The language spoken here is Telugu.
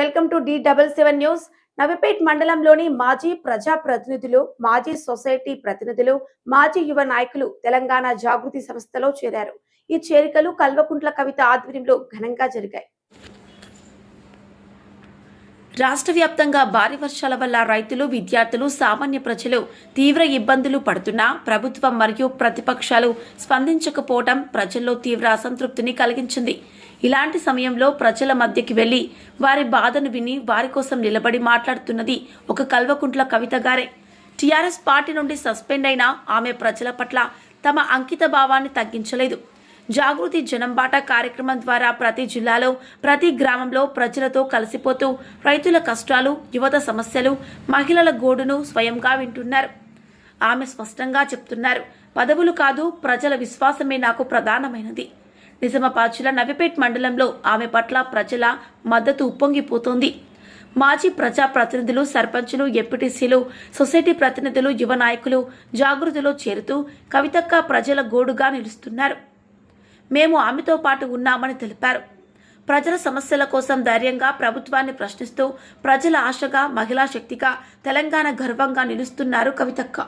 Welcome to the double seven news. Navipet మండలంలోని మాజీ ప్రజా ప్రతినిధులు మాజీ సొసైటీ ప్రతినిధులు మాజీ యువ నాయకులు తెలంగాణ జాగృతి సంస్థలో చేరారు. ఈ చేరికలు కల్వకుంట్ల కవిత ఆధ్వర్యంలో ఘనంగా జరిగాయి. రాష్ట్ర వ్యాప్తంగా భారీ వర్షాల వల్ల రైతులు విద్యార్థులు సామాన్య ప్రజలు తీవ్ర ఇబ్బందులు పడుతున్నా ప్రభుత్వం మరియు ప్రతిపక్షాలు స్పందించకపోవడం ప్రజల్లో తీవ్ర అసంతృప్తిని కలిగించింది. ఇలాంటి సమయంలో ప్రజల మధ్యకి వెళ్ళి వారి బాధను విని వారి కోసం నిలబడి మాట్లాడుతున్నది ఒక కల్వకుంట్ల కవిత గారే. టీఆర్ఎస్ పార్టీ నుండి సస్పెండ్ అయిన ఆమె ప్రజల పట్ల తమ అంకిత భావాన్ని తగ్గించలేదు. జాగృతి జనంబాట కార్యక్రమం ద్వారా ప్రతి జిల్లాలో ప్రతి గ్రామంలో ప్రజలతో కలిసిపోతూ రైతుల కష్టాలు యువత సమస్యలు మహిళల గోడును స్వయంగా వింటున్నారు. ఆమె స్పష్టంగా చెప్తున్నారు పదవులు కాదు ప్రజల విశ్వాసమే నాకు ప్రధానమైనది. నిజామాబాద్ జిల్లా నవిపేట్ మండలంలో ఆమె పట్ల ప్రజల మద్దతు ఉప్పొంగిపోతోంది. మాజీ ప్రజా ప్రతినిధులు సర్పంచులు ఎంపీటీసీలు సొసైటీ ప్రతినిధులు యువ నాయకులు జాగృతిలో చేరుతూ కవితక్క ప్రజల గోడుగా నిలుస్తున్నారు. మేము ఆమెతో పాటు ఉన్నామని తెలిపారు. ప్రజల సమస్యల కోసం ధైర్యంగా ప్రభుత్వాన్ని ప్రశ్నిస్తూ ప్రజల ఆశగా మహిళా శక్తిగా తెలంగాణ గర్వంగా నిలుస్తున్నారు కవితక్క.